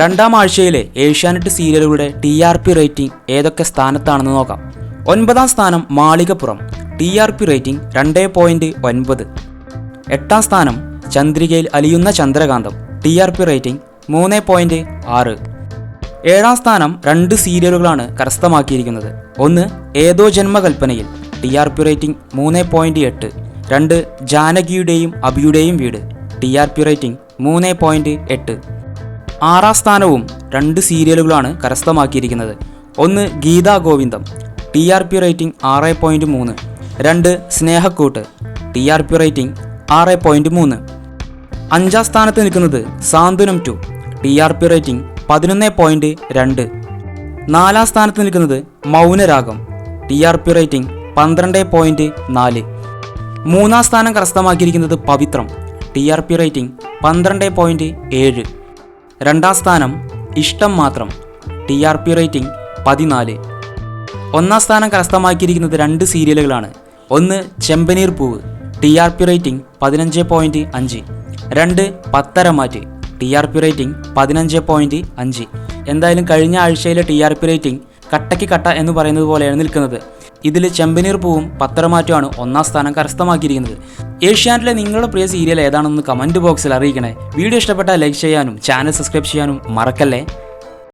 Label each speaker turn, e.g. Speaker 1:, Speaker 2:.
Speaker 1: രണ്ടാം ആഴ്ചയിലെ ഏഷ്യാനെറ്റ് സീരിയലുകളുടെ ടി ആർ പി റേറ്റിംഗ് ഏതൊക്കെ സ്ഥാനത്താണെന്ന് നോക്കാം. ഒൻപതാം സ്ഥാനം Malikappuram T R P rating രണ്ട് പോയിന്റ് ഒൻപത്. എട്ടാം സ്ഥാനം ചന്ദ്രികയിൽ അലിയുന്ന ചന്ദ്രകാന്തം ടി ആർ പി റേറ്റിംഗ് മൂന്ന് പോയിന്റ് ആറ്. ഏഴാം സ്ഥാനം രണ്ട് സീരിയലുകളാണ് കരസ്ഥമാക്കിയിരിക്കുന്നത്. ഒന്ന് ഏതോ ജന്മകൽപ്പനയിൽ ടി ആർ പി റേറ്റിംഗ് മൂന്ന് പോയിന്റ് എട്ട്. രണ്ട് ജാനകിയുടെയും അബിയുടെയും വീട് ടി ആർ പി റേറ്റിംഗ് മൂന്ന് പോയിന്റ് എട്ട്. ആറാം സ്ഥാനവും രണ്ട് സീരിയലുകളാണ് കരസ്ഥമാക്കിയിരിക്കുന്നത്. ഒന്ന് Geetha Govindam T R P rating ആറ് പോയിന്റ് മൂന്ന്. രണ്ട് Snehakkoottu T R P rating ആറ് പോയിന്റ് മൂന്ന്. അഞ്ചാം സ്ഥാനത്ത് നിൽക്കുന്നത് സാന്ത്വനം two T R P rating പതിനൊന്ന് പോയിന്റ് രണ്ട്. നാലാം സ്ഥാനത്ത് നിൽക്കുന്നത് Mounaragam T R P rating പന്ത്രണ്ട് പോയിന്റ് നാല്. മൂന്നാം സ്ഥാനം കരസ്ഥമാക്കിയിരിക്കുന്നത് പവിത്രം ടി ആർ പി റേറ്റിംഗ് പന്ത്രണ്ട് പോയിന്റ് ഏഴ്. രണ്ടാം സ്ഥാനം ഇഷ്ടം മാത്രം. ടി ആർ പി റേറ്റിംഗ് പതിനാല്. ഒന്നാം സ്ഥാനം കരസ്ഥമാക്കിയിരിക്കുന്നത് രണ്ട് സീരിയലുകളാണ്. ഒന്ന് ചെമ്പനീർ പൂവ് ടി ആർ പി റേറ്റിംഗ് പതിനഞ്ച് പോയിന്റ് അഞ്ച്. രണ്ട് Patharamattu T R P rating പതിനഞ്ച് പോയിന്റ് അഞ്ച്. എന്തായാലും കഴിഞ്ഞ ആഴ്ചയിലെ ടി ആർ പി റേറ്റിംഗ് കട്ടയ്ക്ക് കട്ട എന്ന് പറയുന്നത് പോലെയാണ് നിൽക്കുന്നത്. ഇതിൽ ചെമ്പനീർ പൂവും പത്തരമാറ്റുമാണ് ഒന്നാം സ്ഥാനം കരസ്ഥമാക്കിയിരിക്കുന്നത്. ഏഷ്യാനെറ്റിലെ നിങ്ങളുടെ പ്രിയ സീരിയൽ ഏതാണെന്ന് കമന്റ് ബോക്സിൽ അറിയിക്കണേ. വീഡിയോ ഇഷ്ടപ്പെട്ടാൽ ലൈക്ക് ചെയ്യാനും ചാനൽ സബ്സ്ക്രൈബ് ചെയ്യാനും മറക്കല്ലേ?